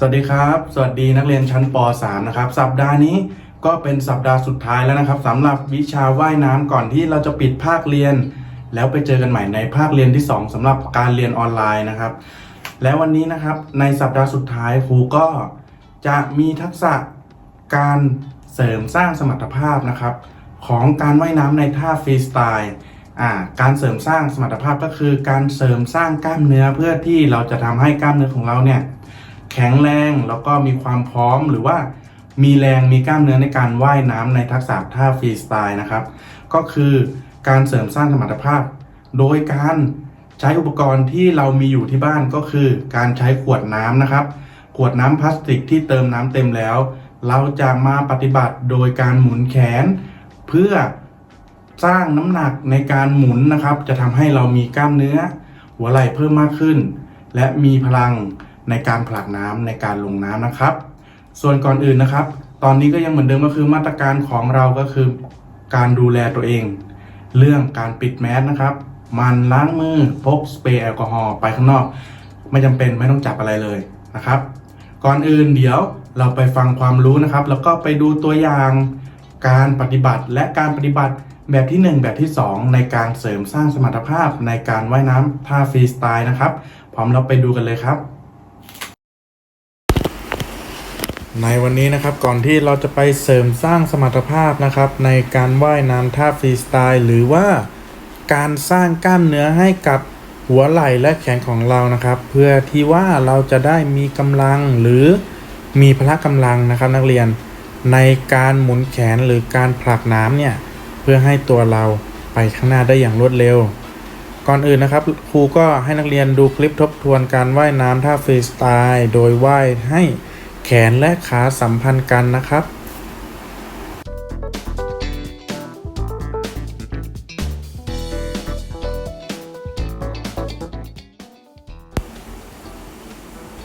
สวัสดีครับ สวัสดีนักเรียนชั้นป .3 นะครับ สัปดาห์นี้ก็เป็นสัปดาห์สุดท้ายแล้วนะครับสำหรับวิชาว่ายน้ำก่อนที่เราจะปิดภาคเรียน แล้วไปเจอกันใหม่ในภาคเรียนที่ 2สำหรับการเรียนออนไลน์นะครับ แล้ววันนี้นะครับในสัปดาห์สุดท้ายครูก็จะมีทักษะการเสริมสร้างสมรรถภาพนะครับ ของการว่ายน้ำในท่าฟรีสไตล์การเสริมสร้างสมรรถภาพก็คือการเสริมสร้างกล้ามเนื้อเพื่อที่เราจะทำให้กล้ามเนื้อของเราเนี่ย แข็งแรงแล้วก็มีความพร้อมหรือว่ามีแรงมีกล้ามเนื้อในการว่ายน้ำในทักษะท่าฟรีสไตล์นะครับ ก็คือการเสริมสร้างสมรรถภาพ โดยการใช้อุปกรณ์ที่เรามีอยู่ที่บ้านก็คือ การใช้ขวดน้ำนะครับ ขวดน้ำพลาสติกที่เติมน้ำเต็มแล้ว เราจะมาปฏิบัติโดยการหมุนแขน เพื่อสร้างน้ำหนักในการหมุนนะครับ จะทำให้เรามีกล้ามเนื้อ หัวไหล่เพิ่มมากขึ้น และมีพลัง ในการผลักน้ำในการลงน้ำนะครับ ส่วนก่อนอื่นนะครับ ตอนนี้ก็ยังเหมือนเดิมก็คือมาตรการของเราก็คือการดูแลตัวเอง เรื่องการปิดแมสนะครับ มันล้างมือพกสเปรย์แอลกอฮอล์ไปข้างนอก ไม่จำเป็นไม่ต้องจับอะไรเลยนะครับ ก่อนอื่นเดี๋ยวเราไปฟังความรู้นะครับ แล้วก็ไปดูตัวอย่างการปฏิบัติและการปฏิบัติแบบที่ 1 แบบที่ 2 ในการเสริมสร้างสมรรถภาพในการว่ายน้ำท่าฟรีสไตล์นะครับ พร้อมเราไปดูกันเลยครับ ในวันนี้นะครับก่อนที่เราจะไปเสริมสร้างสมรรถภาพนะครับในการว่ายน้ำท่าฟรีสไตล์หรือว่าการสร้างกล้ามเนื้อให้กับหัวไหล่และแขนของเรานะครับ เพื่อที่ว่าเราจะได้มีกำลังหรือมีพละกำลังนะครับนักเรียน ในการหมุนแขนหรือการผลักน้ำเนี่ยเพื่อให้ตัวเราไปข้างหน้าได้อย่างรวดเร็ว ก่อนอื่นนะครับครูก็ให้นักเรียนดูคลิปทบทวนการว่ายน้ำท่าฟรีสไตล์โดยว่ายให้ แขนและขาสัมพันธ์กันนะครับ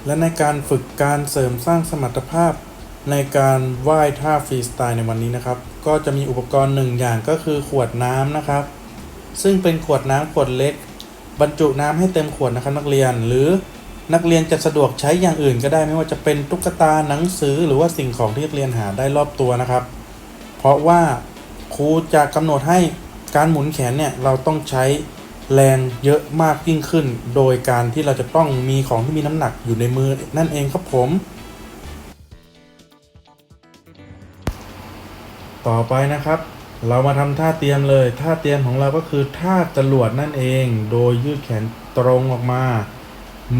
และในการฝึกการเสริมสร้างสมรรถภาพในการว่ายท่าฟรีสไตล์ในวันนี้นะครับ ก็จะมีอุปกรณ์หนึ่งอย่างก็คือขวดน้ำนะครับ ซึ่งเป็นขวดน้ำขวดเล็ก บรรจุน้ำให้เต็มขวดนะครับนักเรียนหรือ นักเรียนจะสะดวกใช้อย่างอื่นก็ได้ไม่ว่าจะเป็นตุ๊กตาหนังสือหรือว่าสิ่งของที่นักเรียนหาได้รอบตัวนะครับ เพราะว่าครูจะกำหนดให้การหมุนแขนเนี่ยเราต้องใช้แรงเยอะมากยิ่งขึ้น โดยการที่เราจะต้องมีของที่มีน้ำหนักอยู่ในมือนั่นเองครับผม ต่อไปนะครับ เรามาทำท่าเตรียมเลย ท่าเตรียมของเราก็คือท่าจรวดนั่นเอง โดยยืดแขนตรงออกมา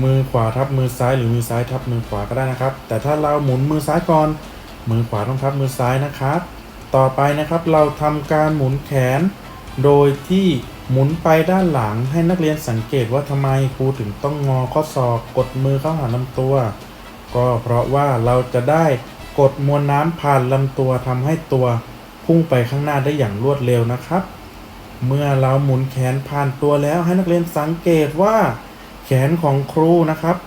มือขวาทับมือซ้ายหรือมือซ้ายทับมือขวาก็ได้นะครับ แต่ถ้าเราหมุนมือซ้ายก่อน มือขวาต้องทับมือซ้ายนะครับ ต่อไปนะครับเราทำการหมุนแขน โดยที่หมุนไปด้านหลังให้นักเรียนสังเกตว่าทำไมครูถึงต้องงอข้อศอกกดมือเข้าหาลำตัว ก็เพราะว่าเราจะได้กดมวลน้ำผ่านลำตัวทำให้ตัวพุ่งไปข้างหน้าได้อย่างรวดเร็วนะครับ เมื่อเราหมุนแขนผ่านตัวแล้วให้นักเรียนสังเกตว่า แขนของครูนะครับ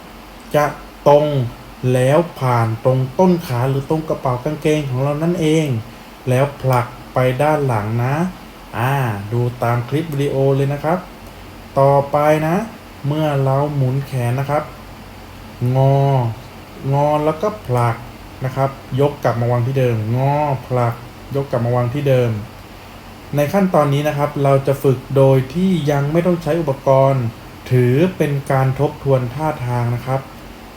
จะตรงแล้วผ่านตรงต้นขาหรือตรงกระเป๋ากางเกงของเรานั่นเอง แล้วผลักไปด้านหลังนะ อ่า ดูตามคลิปวิดีโอเลยนะครับ ต่อไปนะ เมื่อเราหมุนแขนนะครับ งอ งอแล้วก็ผลักนะครับ ยกกลับมาวางที่เดิม งอผลัก ยกกลับมาวางที่เดิม ในขั้นตอนนี้นะครับ เราจะฝึกโดยที่ยังไม่ต้องใช้อุปกรณ์ ถือเป็นการทบทวนท่าทางนะครับ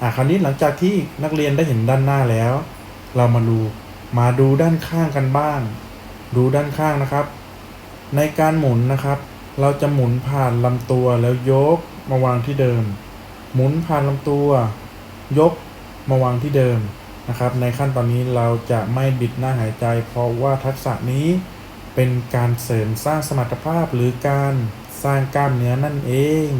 อ่าคราวนี้หลังจากที่นักเรียนได้เห็นด้านหน้าแล้ว เรามาดูมาดูด้านข้างกันบ้าง ดูด้านข้างนะครับ ในการหมุนนะครับ เราจะหมุนผ่านลำตัวแล้วยกมาวางที่เดิม หมุนผ่านลำตัว ยกมาวางที่เดิมนะครับ ในขั้นตอนนี้เราจะไม่บิดหน้าหายใจ เพราะว่าทักษะนี้เป็นการเสริมสร้างสมรรถภาพหรือการ สร้างกล้ามเนื้อนั่นเอง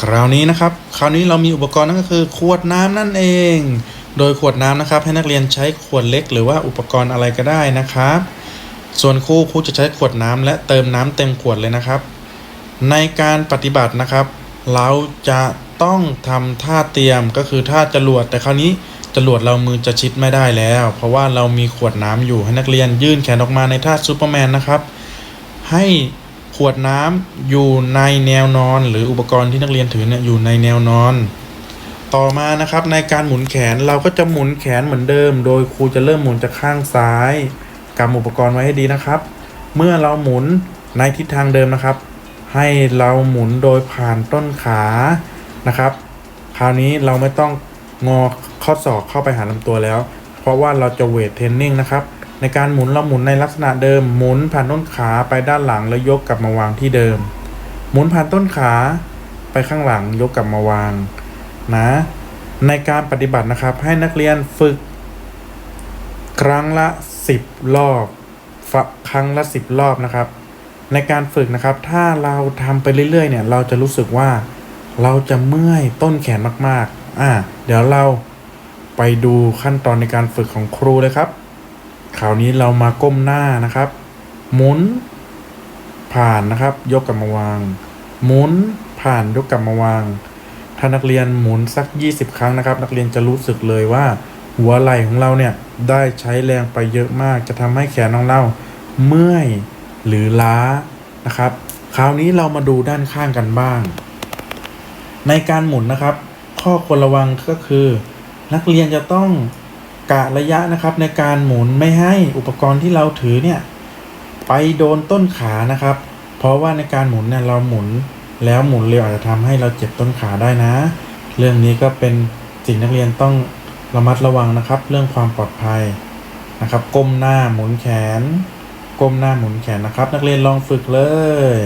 คราวนี้นะครับ คราวนี้เรามีอุปกรณ์นั่นก็คือ ขวดน้ำนั่นเอง โดยขวดน้ำนะครับ ให้นักเรียนใช้ขวดเล็ก หรือว่าอุปกรณ์อะไรก็ได้นะครับ ส่วนครูครูจะใช้ขวดน้ำและเติมน้ำเต็มขวดเลยนะครับ ในการปฏิบัตินะครับ เราจะต้องทำท่าเตรียมก็คือท่าจรวด แต่คราวนี้จรวดเรามือจะชิดไม่ได้แล้ว เพราะว่าเรามีขวดน้ำอยู่ให้นักเรียนยื่นแขนออกมาในท่าซูเปอร์แมนนะครับ ให้ ขวดน้ำอยู่ในแนวนอน หรืออุปกรณ์ที่นักเรียนถือเนี่ยอยู่ในแนวนอน ต่อมานะครับในการหมุนแขนเราก็จะหมุนแขนเหมือนเดิม โดยครูจะเริ่มหมุนจากข้างซ้ายกำอุปกรณ์ไว้ให้ดีนะครับ เมื่อเราหมุนในทิศทางเดิมนะครับ ให้เราหมุนโดยผ่านต้นขานะครับ คราวนี้เราไม่ต้องงอข้อศอกเข้าไปหาลำตัวแล้ว เพราะว่าเราจะเวทเทรนนิ่งนะครับ ในการหมุนเราหมุนในลักษณะเดิม หมุนผ่านต้นขาไปด้านหลังแล้วยกกลับมาวางที่เดิม หมุนผ่านต้นขาไปข้างหลังยกกลับมาวางนะ ในการปฏิบัตินะครับให้นักเรียนฝึก ครั้งละ 10 รอบครั้งละ 10 รอบนะครับ ในการฝึกนะครับ ถ้าเราทำไปเรื่อยๆ เนี่ย เราจะรู้สึกว่าเราจะเมื่อยต้นแขนมากๆ อ่า เดี๋ยวเราไปดูขั้นตอนในการฝึกของครูเลยครับ คราวนี้เรามาก้มหน้านะครับ หมุน ผ่านนะครับ ยกกลับมาวาง หมุนผ่านยกกลับมาวาง ถ้านักเรียนหมุนสัก 20 ครั้งนะครับ นักเรียนจะรู้สึกเลยว่า หัวไหล่ของเราเนี่ยได้ใช้แรงไปเยอะมาก จะทำให้แขนของเราเมื่อยหรือล้านะครับ คราวนี้เรามาดูด้านข้างกันบ้าง ในการหมุนนะครับ ข้อควรระวังก็คือ นักเรียนจะต้อง กะระยะนะครับในการหมุนไม่ให้อุปกรณ์ที่เราถือเนี่ยไปโดนต้นขานะครับ เพราะว่าในการหมุนเนี่ยเราหมุนแล้วหมุนเร็วอาจจะทำให้เราเจ็บต้นขาได้นะ เรื่องนี้ก็เป็นสิ่งนักเรียนต้องระมัดระวังนะครับ เรื่องความปลอดภัยนะครับ ก้มหน้าหมุนแขน ก้มหน้าหมุนแขนนะครับ นักเรียนลองฝึกเลย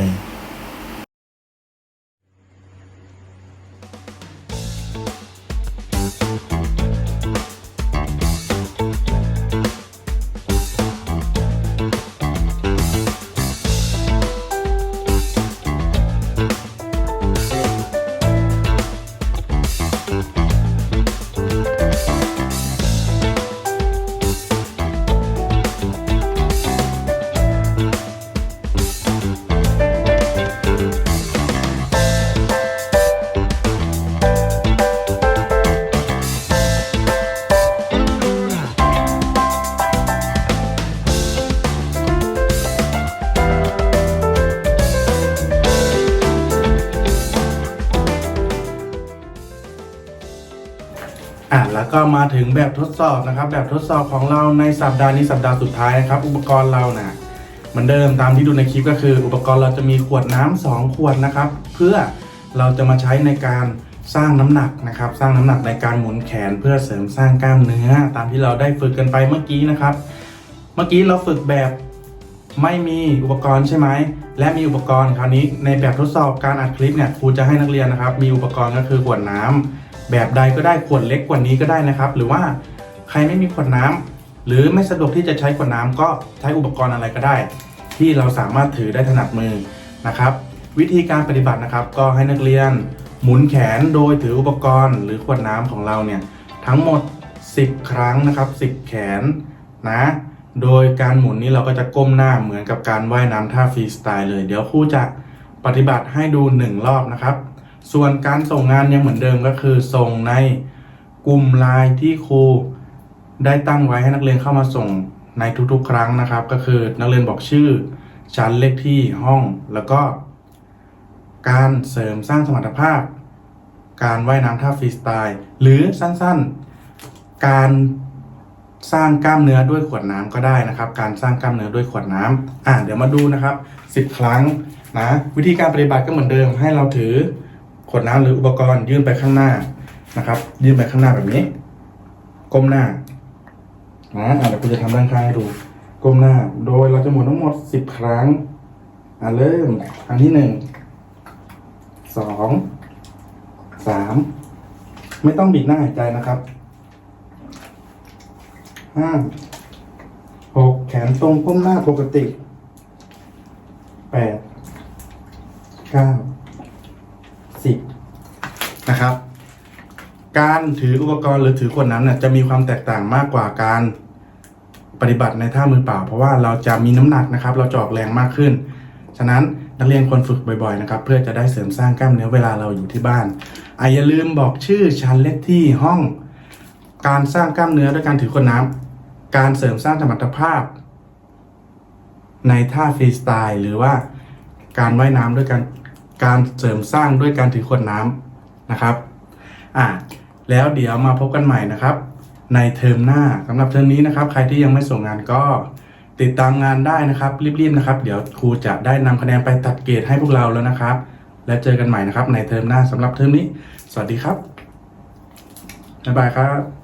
แล้วก็มาถึงแบบทดสอบนะครับ แบบทดสอบของเราในสัปดาห์นี้สัปดาห์สุดท้ายนะครับ อุปกรณ์เรานะ่ะเหมือนเดิมตามที่ดูในคลิปก็คือ อุปกรณ์เราจะมีขวดน้ำสองขวดนะครับ เพื่อเราจะมาใช้ในการสร้างน้ำหนักนะครับ สร้างน้ำหนักในการหมุนแขนเพื่อเสริมสร้างกล้ามเนื้อ ตามที่เราได้ฝึกกันไปเมื่อกี้นะครับ เมื่อกี้เราฝึกแบบไม่มีอุปกรณ์ใช่ไหม และมีอุปกรณ์คราวนี้ในแบบทดสอบการอัดคลิปเนี่ยครูจะให้นักเรียนนะครับ มีอุปกรณ์ก็คือขวดน้ำ แบบใดก็ได้ขวดเล็กกว่านี้ก็ได้นะครับ หรือว่าใครไม่มีขวดน้ำหรือไม่สะดวกที่จะใช้ขวดน้ำก็ใช้อุปกรณ์อะไรก็ได้ ที่เราสามารถถือได้ถนัดมือนะครับ วิธีการปฏิบัตินะครับ ก็ให้นักเรียนหมุนแขนโดยถืออุปกรณ์ หรือขวดน้ำของเราเนี่ยทั้งหมด 10 ครั้งนะครับ 10 แขนนะ โดยการหมุนนี้เราก็จะก้มหน้าเหมือนกับการว่ายน้ำท่าฟรีสไตล์เลย เดี๋ยวครูจะปฏิบัติให้ดู 1 รอบนะครับ ส่วนการส่งงานยังเหมือนเดิมก็คือส่งในกลุ่มไลน์ที่ครูได้ตั้งไว้ให้นักเรียนเข้ามาส่งในทุกๆ ครั้งนะครับ ก็คือนักเรียนบอกชื่อ ชั้นเลขที่ห้องแล้วก็ การเสริมสร้างสมรรถภาพ การว่ายน้ำท่าฟรีสไตล์ หรือสั้นๆ การสร้างกล้ามเนื้อด้วยขวดน้ำก็ได้นะครับ การสร้างกล้ามเนื้อด้วยขวดน้ำอะเดี๋ยวมาดูนะครับ 10 ครั้งนะ วิธีการปฏิบัติก็เหมือนเดิมให้เราถือ ขวดน้ำหรืออุปกรณ์ยื่นไปข้างหน้านะครับ ยื่นไปข้างหน้าแบบนี้ ก้มหน้านะอะเดี๋ยวคุณจะทำด้านข้างให้ดู ก้มหน้า โดยเราจะหมุนทั้งหมดสิบครั้งอะเริ่มครั้งที่หนึ่งสองสามไม่ต้องบิดหน้าหายใจนะครับห้าหกแขนตรงก้มหน้าปกติแปดเก้า สิบ การถืออุปกรณ์หรือถือขวดน้ำเนี่ยจะมีความแตกต่างมากกว่าการปฏิบัติในท่ามือเปล่า เพราะว่าเราจะมีน้ำหนักนะครับ เราจะออกแรงมากขึ้น ฉะนั้นนักเรียนควรฝึกบ่อยๆนะครับ เพื่อจะได้เสริมสร้างกล้ามเนื้อเวลาเราอยู่ที่บ้านอะอย่าลืมบอกชื่อชั้นเลขที่ห้อง การสร้างกล้ามเนื้อด้วยการถือขวดน้ำการเสริมสร้างสมรรถภาพ ในท่าฟรีสไตล์หรือว่าการว่ายน้ำด้วยการการเสริมสร้างด้วยการถือขวดน้ำนะครับ อะ แล้วเดี๋ยวมาพบกันใหม่นะครับ ในเทอมหน้าสำหรับเทอมนี้นะครับ ใครที่ยังไม่ส่งงานก็ติดตามงานได้นะครับรีบๆนะครับ เดี๋ยวครูจะได้นำคะแนนไปตัดเกรดให้พวกเราแล้วนะครับ แล้วเจอกันใหม่นะครับ ในเทอมหน้าสำหรับเทอมนี้ สวัสดีครับบ๊ายบายครับ